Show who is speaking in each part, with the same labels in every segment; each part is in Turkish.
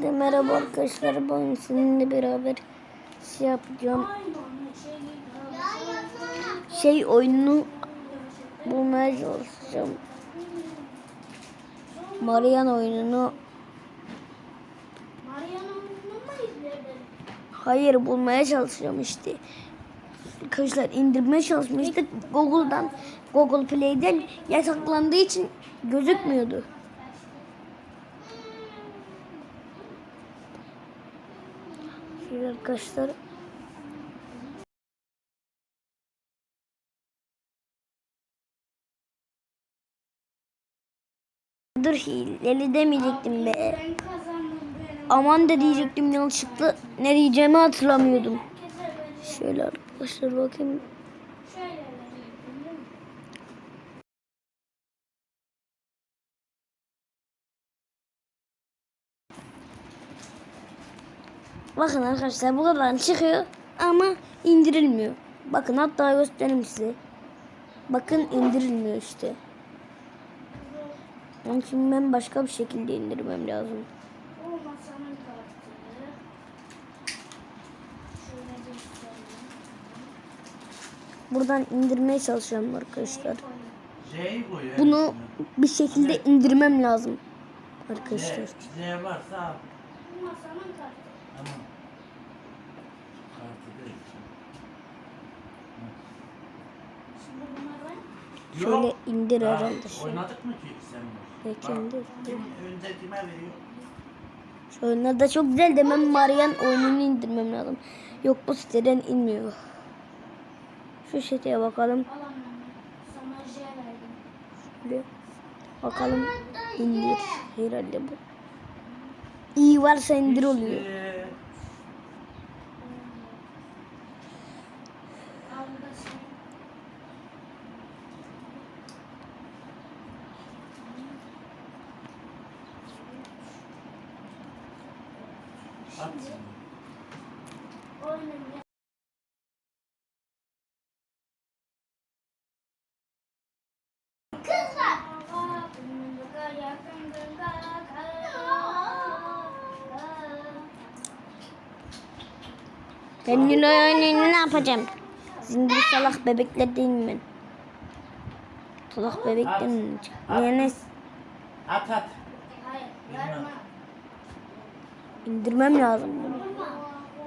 Speaker 1: Herkese merhaba arkadaşlar. Bugün sizinle beraber şey yapacağım. Şey oyununu bulmaya çalışacağım. Marian oyununu hayır bulmaya çalışacağım işte. Arkadaşlar indirmeye çalışmıştık. Google'dan Google Play'den yasaklandığı için gözükmüyordu. Arkadaşlar Dur hileli demeyecektim be. Aman da diyecektim yanlışlıkla ne diyeceğimi hatırlamıyordum. Şöyle arkadaşlar bakayım.
Speaker 2: şöyle verecektim değil mi?
Speaker 1: Bakın arkadaşlar buradan çıkıyor ama indirilmiyor. Bakın hatta göstereyim size. Bakın indirilmiyor işte. Onun için ben başka bir şekilde indirmem lazım.
Speaker 2: O masanın kartı. Şöyle göstereyim.
Speaker 1: Buradan indirmeye çalışıyorum arkadaşlar. Bunu bir şekilde indirmem lazım. Arkadaşlar.
Speaker 3: Z, Z varsa al.
Speaker 2: Bu masanın kartı.
Speaker 3: Tamam. Kartı değil.
Speaker 1: Şöyle indir
Speaker 3: Daha
Speaker 1: herhalde. Şey.
Speaker 3: Oynadık mı ki sen bunu?
Speaker 1: Peki, indir.
Speaker 3: Kim önce kime veriyor?
Speaker 1: Şu oyunlar da çok güzel demem Marian oyununu indirmem lazım. Yok bu siteden inmiyor. Şu siteye bakalım. Şöyle bakalım indir. Herhalde bu. İyi varsa indir oluyor.
Speaker 3: İşte,
Speaker 2: Al bu da senin. Oyunun ya- Kızlar.
Speaker 1: Ben Nilo'ya ne yapacağım? Sizin gibi salak bebekler değil mi? Salak bebekler mi? Yani
Speaker 3: At at.
Speaker 2: Hayır.
Speaker 1: İndirmem lazım bunu.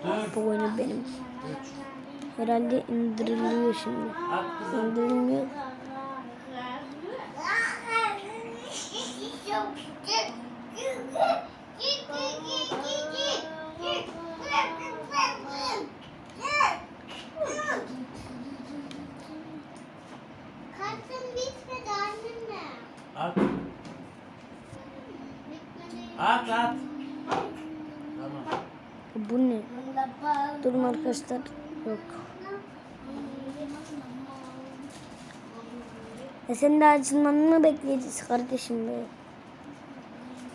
Speaker 3: Dur.
Speaker 1: Bu oyunu benim. Herhalde indiriliyor şimdi. İndirilmiyor.
Speaker 3: At.
Speaker 2: Bitmedi.
Speaker 3: At at.
Speaker 1: Bu ne? Durun arkadaşlar. Yok. E sen de açılmanı mı bekleyeceğiz kardeşim be?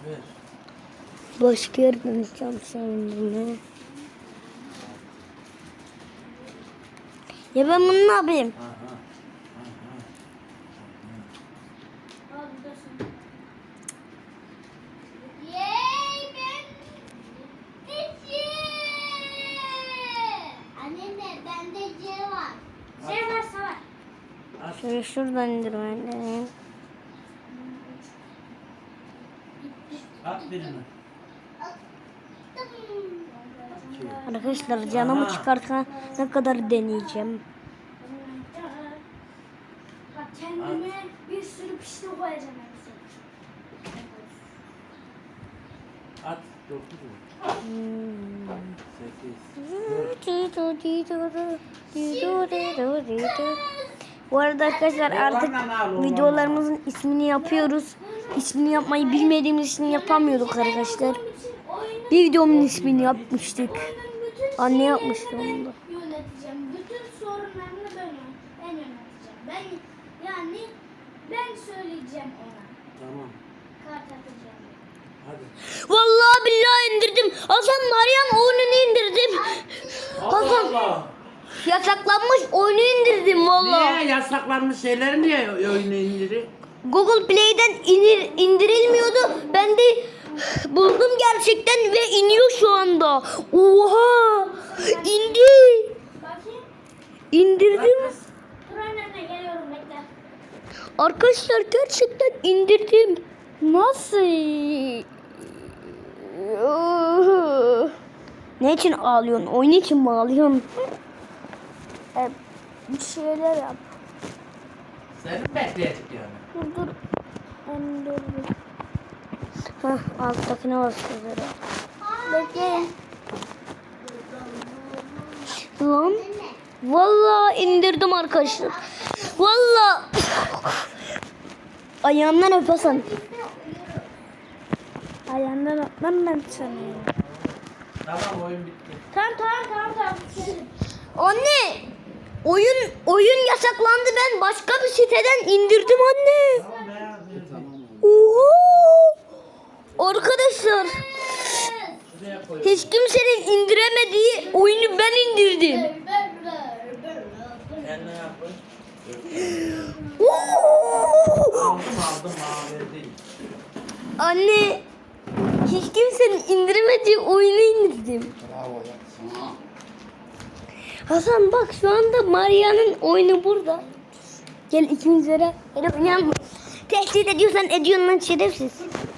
Speaker 3: Ver.
Speaker 1: Başka yerden çalışalım bunu. Ya ben bunu ne yapayım?
Speaker 3: Aha. Aha.
Speaker 2: Al bu da senin. Yey ben Annemle bende C var. C varsa var.
Speaker 3: At.
Speaker 1: Şöyle şuradan indirmem lazım.
Speaker 3: At birini.
Speaker 1: Arkadaşlar canımı
Speaker 3: Aha.
Speaker 1: çıkartana ne kadar deneyeceğim.
Speaker 2: Bak kendime bir sürü pişti koyacağım.
Speaker 3: At. Dokuz mu? Sekiz.
Speaker 1: Bu arada arkadaşlar artık videolarımızın ismini yapıyoruz. İsmini yapmayı bilmediğimiz için yapamıyorduk arkadaşlar. Bir videomun ismini yapmıştık. Anne yapmıştı onu da.
Speaker 2: Yöneteceğim. Bütün sorunlarını ben, ben yöneteceğim. Ben yani ben söyleyeceğim ona.
Speaker 3: Tamam.
Speaker 2: Kart atacağım.
Speaker 3: Hadi.
Speaker 1: Vallahi billahi indirdim. Hasan Meryem oyununu indirdim.
Speaker 3: Allah Allah.
Speaker 1: Yasaklanmış oyunu indirdim vallahi.
Speaker 3: Niye yasaklanmış şeyleri niye oyunu indiri?
Speaker 1: Google Play'den inir, indirilmiyordu. Ben de Buldum gerçekten ve iniyor şu anda. Oha! İndi. İndirdim. Arkadaşlar gerçekten indirdim. Nasıl? Ne için ağlıyorsun? Oyun için mi ağlıyorsun? E, bir şeyler yap.
Speaker 3: Seni mi bekleyecek yani?
Speaker 1: Dur dur. İndirdim. Hah alttakine basıyorlar.
Speaker 2: Bekle.
Speaker 1: Lan. Vallahi indirdim arkadaşlar. Vallahi. Ayağımdan öp Hasan. Ayağımdan öpmem ben seni.
Speaker 3: Tamam oyun bitti.
Speaker 2: Tamam tamam tamam tamam.
Speaker 1: Anne. Oyun oyun yasaklandı ben başka bir siteden indirdim anne. Oho. Arkadaşlar hiç kimsenin indiremediği oyunu ben indirdim. Anne hiç kimsenin indiremediği oyunu indirdim. Hasan bak şu anda Maria'nın oyunu burada. Gel ikimiz beraber oynayalım. Tehdit ediyorsan ediyorsun lan şerefsiz.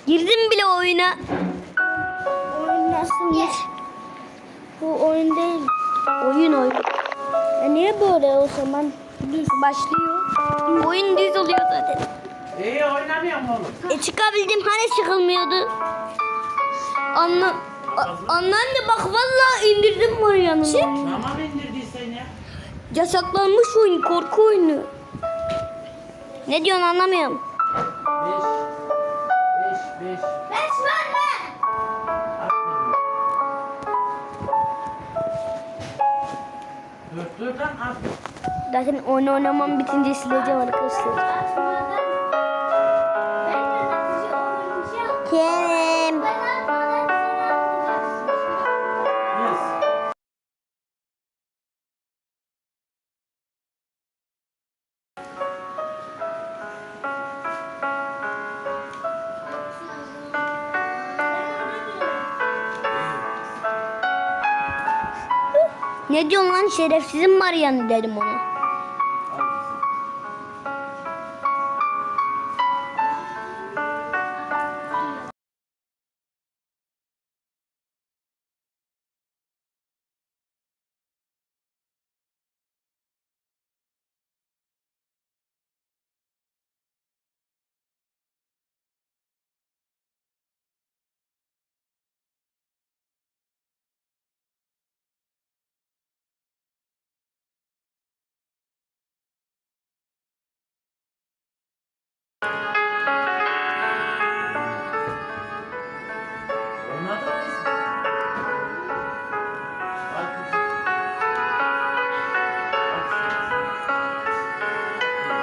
Speaker 1: Girdim bile oyuna. Oyun nasılmış? Bu oyun değil. Oyun oyun. Ya niye böyle o zaman? Düz başlıyor. Oyun düz oluyor zaten.
Speaker 3: İyi oynamıyor mu oğlum?
Speaker 1: E çıkabildim hani çıkılmıyordu. Anla anneanne bak vallahi indirdim Maria'nın oyununu.
Speaker 3: Ya.
Speaker 1: Yasaklanmış oyun korku oyunu. Ne diyorsun anlamıyorum.
Speaker 3: Beş. Beş beş.
Speaker 2: Beş verme.
Speaker 3: Aferin. Dur dur lan at.
Speaker 1: Zaten oyun oynamam bitince sileceğim arkadaşlar.
Speaker 2: Atmadan.
Speaker 1: Ne diyorsun lan şerefsizim Maria'nı dedim ona.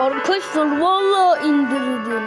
Speaker 1: Arkadaşlar vallahi indirdim.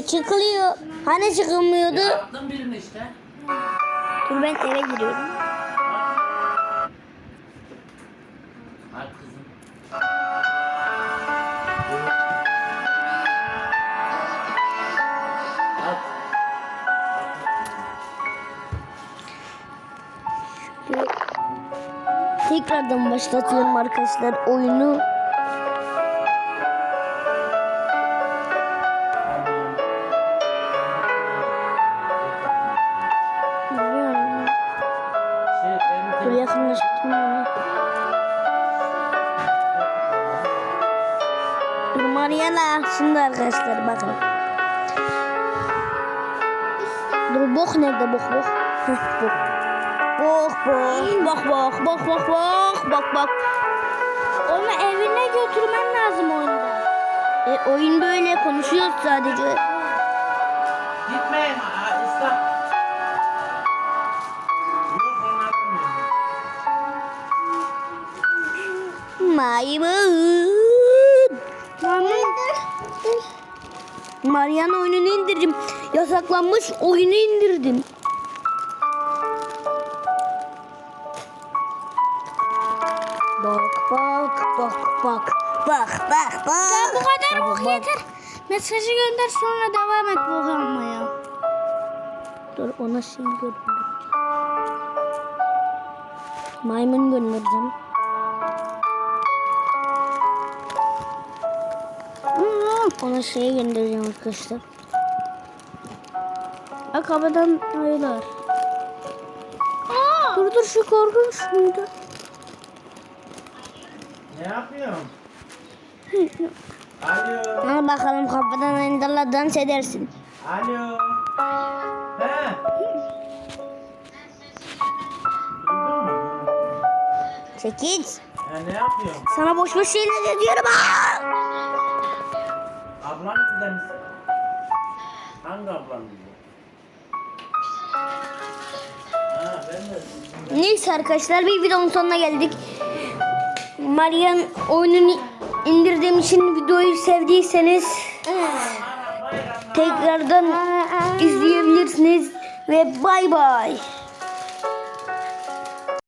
Speaker 1: E çıkılıyor. Hani çıkılmıyordu?
Speaker 3: Yaptın birini işte.
Speaker 1: Dur ben eve giriyorum.
Speaker 3: Al kızım.
Speaker 1: Tekrardan başlatıyorum arkadaşlar oyunu. Şimdi arkadaşlar bakın. Dur bok nerede bok bok? Heh, bok. Bok bok bok bok bok bok bok bok bok.
Speaker 2: Onu evine götürmen lazım oyunda.
Speaker 1: E, oyun böyle konuşuyoruz sadece.
Speaker 3: Gitme ıslak. Maymun.
Speaker 1: Maymun. Mariana oyununu indirdim. Yasaklanmış oyunu indirdim. Bak bak bak bak bak bak bak.
Speaker 2: Ya bu kadar
Speaker 1: Bak,
Speaker 2: yeter. Mesajı gönder sonra devam et bok yapmaya.
Speaker 1: Dur ona şey göndereceğim. Maymun göndereceğim. Ona şey göndereceğim arkadaşlar. Akabadan ayılar. Dur dur şu korkunç muydu?
Speaker 3: Ne yapıyorsun? Alo.
Speaker 1: Al bakalım kapıdan ayılarla dans edersin.
Speaker 3: Alo. He.
Speaker 1: Çekil.
Speaker 3: Ha, ne yapıyorsun?
Speaker 1: Sana boş boş şeyler ediyorum. Aa!
Speaker 3: Ablan gider misin? Hangi ablan gidiyor? Ha ben de.
Speaker 1: Neyse arkadaşlar bir videonun sonuna geldik. Marian oyununu indirdiğim için videoyu sevdiyseniz tekrardan izleyebilirsiniz ve bay bay.